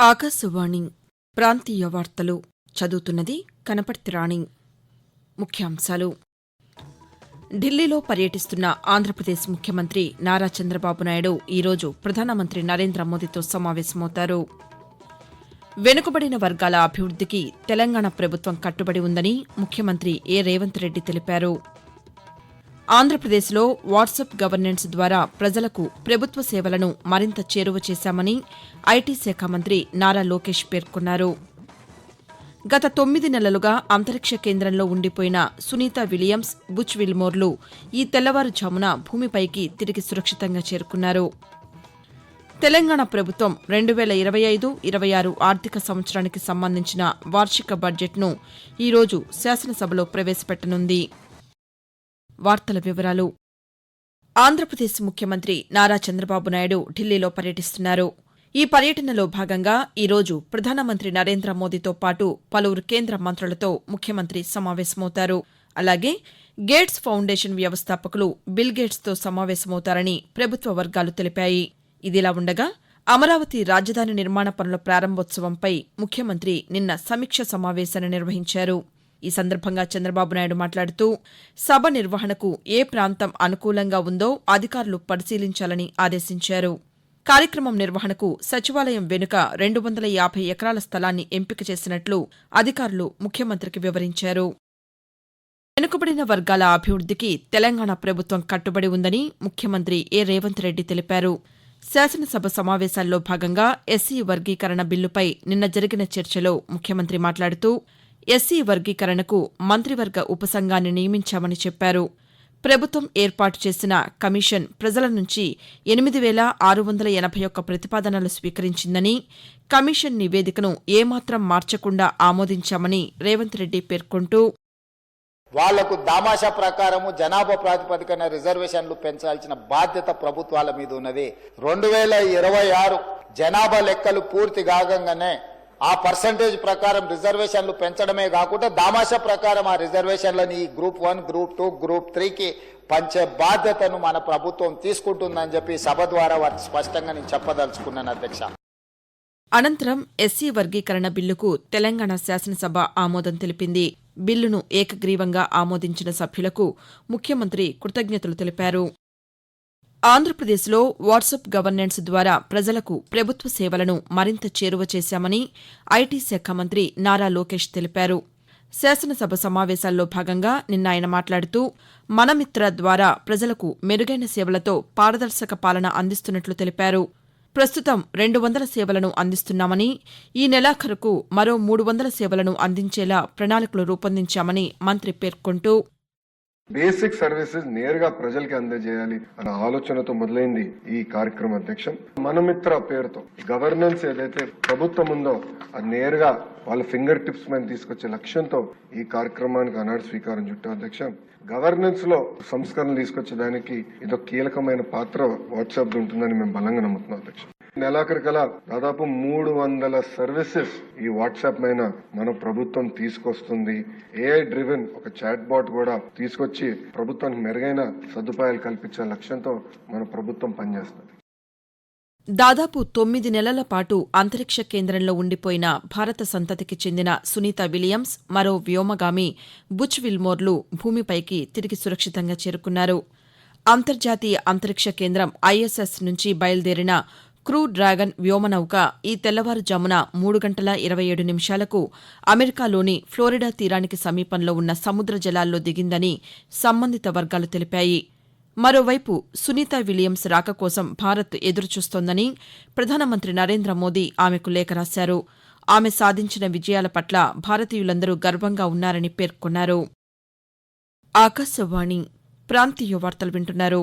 ఆకాశవాణి ప్రాంతీయ వార్తలు చదువుతున్నది కనపర్తి రాణి. ముఖ్యాంశాలు. ఢిల్లీలో పర్యటిస్తున్న ఆంధ్రప్రదేశ్ ముఖ్యమంత్రి నారా చంద్రబాబు నాయుడు ఈరోజు ప్రధానమంత్రి నరేంద్ర మోదీతో సమావేశమవుతారు. వెనుకబడిన వర్గాల అభివృద్దికి తెలంగాణ ప్రభుత్వం కట్టుబడి ఉందని ముఖ్యమంత్రి ఏ రేవంత్ రెడ్డి తెలిపారు. ఆంధ్రప్రదేశ్లో వాట్సాప్ గవర్నెన్స్ ద్వారా ప్రజలకు ప్రభుత్వ సేవలను మరింత చేరువ చేశామని ఐటీ శాఖ మంత్రి నారా లోకేష్ పేర్కొన్నారు. గత తొమ్మిది నెలలుగా అంతరిక్ష కేంద్రంలో ఉండిపోయిన సునీత విలియమ్స్ బుచ్ విల్మోర్లు ఈ తెల్లవారుజామున భూమిపైకి తిరిగి సురక్షితంగా చేరుకున్నారు. తెలంగాణ ప్రభుత్వం రెండు వేల ఇరవై ఐదు ఇరవై ఆరు ఆర్థిక సంవత్సరానికి సంబంధించిన వార్షిక బడ్జెట్ను ఈరోజు శాసనసభలో ప్రవేశపెట్టనుంది. వార్తల వివరాలు. ఆంధ్రప్రదేశ్ ముఖ్యమంత్రి నారా చంద్రబాబు నాయుడు ఢిల్లీలో పర్యటిస్తున్నారు. ఈ పర్యటనలో భాగంగా ఈరోజు ప్రధానమంత్రి నరేంద్ర మోదీతో పాటు పలువురు కేంద్ర మంత్రులతో ముఖ్యమంత్రి సమావేశమవుతారు. అలాగే గేట్స్ ఫౌండేషన్ వ్యవస్థాపకులు బిల్ గేట్స్తో సమావేశమవుతారని ప్రభుత్వ వర్గాలు తెలిపాయి. ఇదిలా ఉండగా అమరావతి రాజధాని నిర్మాణ పనుల ప్రారంభోత్సవంపై ముఖ్యమంత్రి నిన్న సమీక్ష సమావేశాన్ని నిర్వహించారు. ఈ సందర్భంగా చంద్రబాబు నాయుడు మాట్లాడుతూ సభ నిర్వహణకు ఏ ప్రాంతం అనుకూలంగా ఉందో అధికారులు పరిశీలించాలని ఆదేశించారు. కార్యక్రమం నిర్వహణకు సచివాలయం వెనుక రెండు వందల యాభై ఎకరాల స్థలాన్ని ఎంపిక చేసినట్లు అధికారులు ముఖ్యమంత్రికి వివరించారు. వెనుకబడిన వర్గాల అభివృద్దికి తెలంగాణ ప్రభుత్వం కట్టుబడి ఉందని ముఖ్యమంత్రి ఏ రేవంత్ రెడ్డి తెలిపారు. శాసనసభ సమావేశాల్లో భాగంగా ఎస్సీ వర్గీకరణ బిల్లుపై నిన్న జరిగిన చర్చలో ముఖ్యమంత్రి మాట్లాడుతూ ఎస్సీ వర్గీకరణకు మంత్రివర్గ ఉపసంఘాన్ని నియమించామని చెప్పారు. ప్రభుత్వం ఏర్పాటు చేసిన కమిషన్ ప్రజల నుంచి ఎనిమిది వేల ఆరు వందల ఎనభై ఒక్క ప్రతిపాదనలు స్వీకరించిందని కమిషన్ నివేదికను ఏమాత్రం మార్చకుండా ఆమోదించామని రేవంత్ రెడ్డి పేర్కొంటూ వాళ్ళకు దామాషా ప్రకారము జనాభా ప్రాతిపదికన రిజర్వేషన్లు పెంచాల్సిన బాధ్యత ప్రభుత్వాల మీద ఉన్నది. రెండు వేల ఇరవై ఆరు జనాభా లెక్కలు పూర్తి కాగంగానే ఆ పర్సంటేజ్ ప్రకారం రిజర్వేషన్లు పెంచడమే కాకుండా దామాషా ప్రకారం ఆ రిజర్వేషన్లని ఈ group one group two group త్రీకి పంచే బాధ్యతను మన ప్రభుత్వం తీసుకుంటుందని చెప్పి సభ ద్వారా వారికి స్పష్టంగా నేను చెప్పదలుచుకున్నాను అధ్యక్ష. అనంతరం ఎస్సీ వర్గీకరణ బిల్లుకు తెలంగాణ శాసనసభ ఆమోదం తెలిపింది. బిల్లును ఏకగ్రీవంగా ఆమోదించిన సభ్యులకు ముఖ్యమంత్రి కృతజ్ఞతలు తెలిపారు. ఆంధ్రప్రదేశ్లో వాట్సాప్ గవర్నెన్స్ ద్వారా ప్రజలకు ప్రభుత్వ సేవలను మరింత చేరువ చేశామని ఐటీ శాఖ మంత్రి నారా లోకేష్ తెలిపారు. శాసనసభ సమావేశాల్లో భాగంగా నిన్న ఆయన మాట్లాడుతూ మనమిత్ర ద్వారా ప్రజలకు మెరుగైన సేవలతో పారదర్శక పాలన అందిస్తున్నట్లు తెలిపారు. ప్రస్తుతం రెండు వందల సేవలను అందిస్తున్నామని ఈ నెలాఖరుకు మరో మూడు వందల సేవలను అందించేలా ప్రణాళికలు రూపొందించామని మంత్రి పేర్కొంటూ బేసిక్ సర్వీసెస్ నేరుగా ప్రజలకి అందజేయాలి అన్న ఆలోచనతో మొదలైంది ఈ కార్యక్రమం అధ్యక్షం. మనమిత్ర పేరుతో గవర్నెన్స్ ఏదైతే ప్రభుత్వం ఉందో అది నేరుగా వాళ్ళ ఫింగర్ టిప్స్ మీద తీసుకొచ్చే లక్ష్యంతో ఈ కార్యక్రమానికి ఆనాడు స్వీకారం చుట్టాం అధ్యక్షం. గవర్నెన్స్లో సంస్కరణలు తీసుకొచ్చేదానికి ఇదో కీలకమైన పాత్ర వాట్సాప్ ఉంటుందని మేము బలంగా నమ్ముతున్నాం అధ్యక్షం. నెలాఖరికలా దాదాపు మూడు వందల సర్వీసెస్ ఈ వాట్సాప్ పైన మన ప్రభుత్వం తీసుకొస్తుంది. ఏఐ డ్రివెన్ ఒక చాట్ బాట్ కూడా తీసుకొచ్చి ప్రభుత్వానికి మెరుగైన సదుపాయాలు కల్పించే లక్ష్యంతో మన ప్రభుత్వం పనిచేస్తుంది. దాదాపు తొమ్మిది నెలల పాటు అంతరిక్ష కేంద్రంలో ఉండిపోయిన భారత సంతతికి చెందిన సునీత విలియమ్స్ మరో వ్యోమగామి బుచ్ విల్మోర్లు భూమిపైకి తిరిగి సురక్షితంగా చేరుకున్నారు. అంతర్జాతీయ అంతరిక్ష కేంద్రం ఐఎస్ఎస్ నుంచి బయలుదేరిన క్రూ డ్రాగన్ వ్యోమనౌక ఈ తెల్లవారుజామున మూడు గంటల ఇరవై ఏడు నిమిషాలకు అమెరికాలోని ఫ్లోరిడా తీరానికి సమీపంలో ఉన్న సముద్ర జలాల్లో దిగిందని సంబంధిత వర్గాలు తెలిపాయి. మరోవైపు సునీత విలియమ్స్ రాక కోసం భారత్ ఎదురుచూస్తోందని ప్రధానమంత్రి నరేంద్ర మోదీ ఆమెకు లేఖ రాశారు. ఆమె సాధించిన విజయాల పట్ల భారతీయులందరూ గర్వంగా ఉన్నారని పేర్కొన్నారు. ఆకాశవాణి ప్రాంతీయ వార్తలు వింటున్నారు.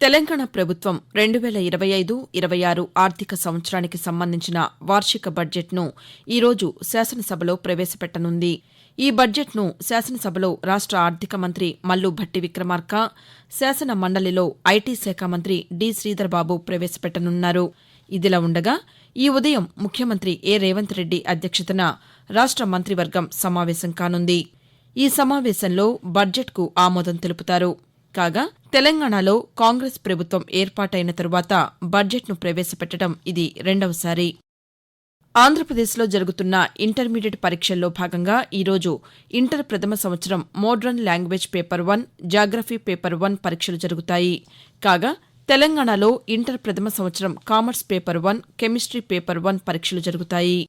తెలంగాణ ప్రభుత్వం రెండు వేల ఇరవై ఐదు ఇరవై ఆరు ఆర్థిక సంవత్సరానికి సంబంధించిన వార్షిక బడ్జెట్ను ఈరోజు శాసనసభలో ప్రవేశపెట్టనుంది. ఈ బడ్జెట్ను శాసనసభలో రాష్ట ఆర్థిక మంత్రి మల్లు భట్టి విక్రమార్క శాసన మండలిలో ఐటీ శాఖ మంత్రి డి శ్రీధర్బాబు ప్రవేశపెట్టనున్నారు. ఇదిలా ఉండగా ఈ ఉదయం ముఖ్యమంత్రి ఏ రేవంత్ రెడ్డి అధ్యక్షతన రాష్ట మంత్రివర్గం సమావేశం కానుంది. ఈ సమావేశంలో బడ్జెట్కు ఆమోదం తెలుపుతారు. కాగా తెలంగాణలో కాంగ్రెస్ ప్రభుత్వం ఏర్పాటైన తరువాత బడ్జెట్ను ప్రవేశపెట్టడం ఇది రెండవసారి. ఆంధ్రప్రదేశ్లో జరుగుతున్న ఇంటర్మీడియట్ పరీక్షల్లో భాగంగా ఈరోజు ఇంటర్ ప్రథమ సంవత్సరం modern language paper one geography paper one పరీక్షలు జరుగుతాయి. కాగా తెలంగాణలో ఇంటర్ ప్రథమ సంవత్సరం commerce paper one chemistry paper one పరీక్షలు జరుగుతాయి.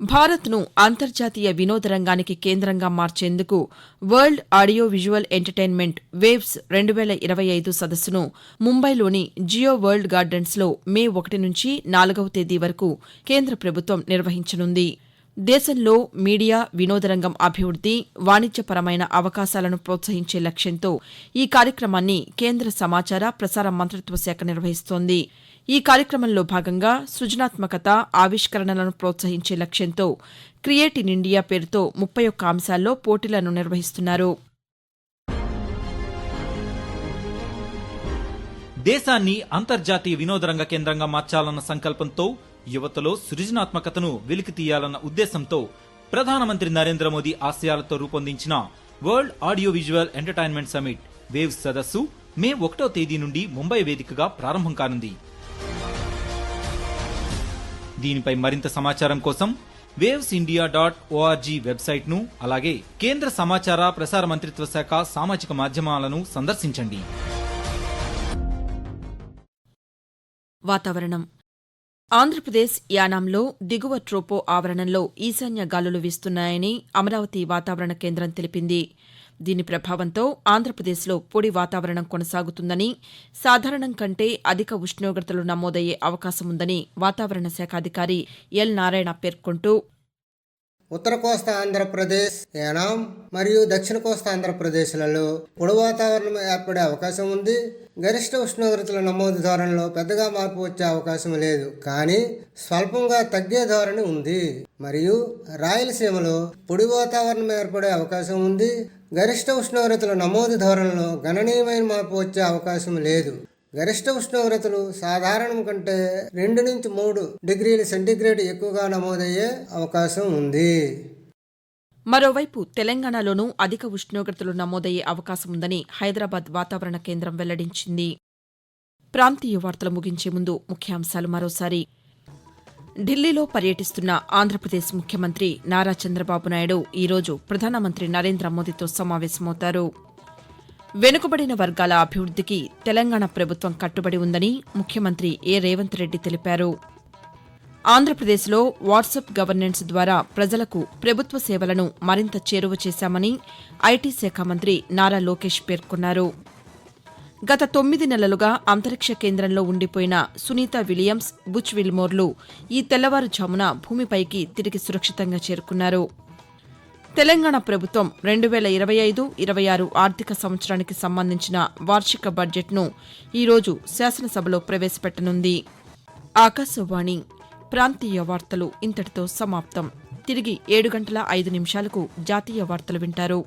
భారత్ను అంతర్జాతీయ వినోద రంగానికి కేంద్రంగా మార్చేందుకు world audio visual entertainment waves రెండు వేల ఇరవై ఐదు సదస్సును ముంబైలోని జియో వరల్డ్ గార్డెన్స్లో మే ఒకటి నుంచి నాలుగవ తేదీ వరకు కేంద్ర ప్రభుత్వం నిర్వహించనుంది. దేశంలో మీడియా వినోద రంగం అభివృద్ది వాణిజ్యపరమైన అవకాశాలను ప్రోత్సహించే లక్ష్యంతో ఈ కార్యక్రమాన్ని కేంద్ర సమాచార ప్రసార మంత్రిత్వ శాఖ నిర్వహిస్తోంది. ఈ కార్యక్రమంలో భాగంగా సృజనాత్మకత ఆవిష్కరణలను ప్రోత్సహించే లక్ష్యంతో క్రియేట్ ఇన్ ఇండియా పేరుతో ముప్పై ఒక్క అంశాల్లో పోటీలను నిర్వహిస్తున్నారు. దేశాన్ని అంతర్జాతీయ వినోదరంగ కేంద్రంగా మార్చాలన్న సంకల్పంతో యువతలో సృజనాత్మకతను వెలికి తీయాలన్న ఉద్దేశంతో ప్రధానమంత్రి నరేంద్ర మోదీ ఆశయాలతో రూపొందించిన world audio visual entertainment summit waves సదస్సు మే ఒకటో తేదీ నుండి ముంబై వేదికగా ప్రారంభం కానుంది. దీనిపై మరింత సమాచారం కోసం వేవ్స్ ఇండియా డాట్ ఓఆర్జీ వెబ్సైట్ను అలాగే కేంద్ర సమాచార ప్రసార మంత్రిత్వ శాఖ సామాజిక మాధ్యమాలను సందర్శించండి. వాతావరణం. ఆంధ్రప్రదేశ్ యానాంలో దిగువ ట్రోపో ఆవరణంలో ఈశాన్య గాలులు వీస్తున్నాయని అమరావతి వాతావరణ కేంద్రం తెలిపింది. దీని ప్రభావంతో ఆంధ్రప్రదేశ్లో పొడి వాతావరణం కొనసాగుతుందని సాధారణం కంటే అధిక ఉష్ణోగ్రతలు నమోదయ్యే అవకాశముందని వాతావరణ శాఖ అధికారి ఎల్ నారాయణ పేర్కొంటూ ఉత్తర కోస్తా ఆంధ్రప్రదేశ్ ఏనాం మరియు దక్షిణ కోస్తా ఆంధ్రప్రదేశ్లలో పొడి వాతావరణం ఏర్పడే అవకాశం ఉంది. గరిష్ట ఉష్ణోగ్రతల నమోదు ధోరణిలో పెద్దగా మార్పు వచ్చే అవకాశం లేదు. కానీ స్వల్పంగా తగ్గే ధోరణి ఉంది. మరియు రాయలసీమలో పొడి వాతావరణం ఏర్పడే అవకాశం ఉంది. గరిష్ట ఉష్ణోగ్రతల నమోదు ధోరణిలో గణనీయమైన మార్పు వచ్చే అవకాశం లేదు. గరిష్ట ఉష్ణోగ్రతలు సాధారణం కంటే రెండు నుంచి మూడు డిగ్రీల సెంటీగ్రేడ్ ఎక్కువగా నమోదయ్యే అవకాశం ఉంది. మరోవైపు తెలంగాణలోనూ అధిక ఉష్ణోగ్రతలు నమోదయ్యే అవకాశం ఉందని హైదరాబాద్ వాతావరణ కేంద్రం వెల్లడించింది. ప్రాంతీయ వార్తలు ముగించే ముందు ముఖ్యాంశాలు మరోసారి. ఢిల్లీలో పర్యటిస్తున్న ఆంధ్రప్రదేశ్ ముఖ్యమంత్రి నారా చంద్రబాబు నాయుడు ఈరోజు ప్రధానమంత్రి నరేంద్ర మోదీతో సమావేశమవుతారు. వెనుకబడిన వర్గాల అభివృద్దికి తెలంగాణ ప్రభుత్వం కట్టుబడి ఉందని ముఖ్యమంత్రి ఏ రేవంత్ రెడ్డి తెలిపారు. ఆంధ్రప్రదేశ్లో వాట్సాప్ గవర్నెన్స్ ద్వారా ప్రజలకు ప్రభుత్వ సేవలను మరింత చేరువ చేశామని ఐటీ శాఖ మంత్రి నారా లోకేష్ పేర్కొన్నారు. గత తొమ్మిది నెలలుగా అంతరిక్ష కేంద్రంలో ఉండిపోయిన సునీత విలియమ్స్ బుచ్ విల్మోర్లు ఈ తెల్లవారుజామున భూమిపైకి తిరిగి సురక్షితంగా చేరుకున్నారు. తెలంగాణ ప్రభుత్వం రెండు వేల ఇరవై ఐదు ఇరవై ఆరు ఆర్థిక సంవత్సరానికి సంబంధించిన వార్షిక బడ్జెట్ను ఈరోజు శాసనసభలో ప్రవేశపెట్టనుంది. ఆకాశవాణి ప్రాంతీయ వార్తలు ఇంతటితో సమాప్తం. తిరిగి ఏడు గంటల ఐదు నిమిషాలకు జాతీయ వార్తలు వింటారు.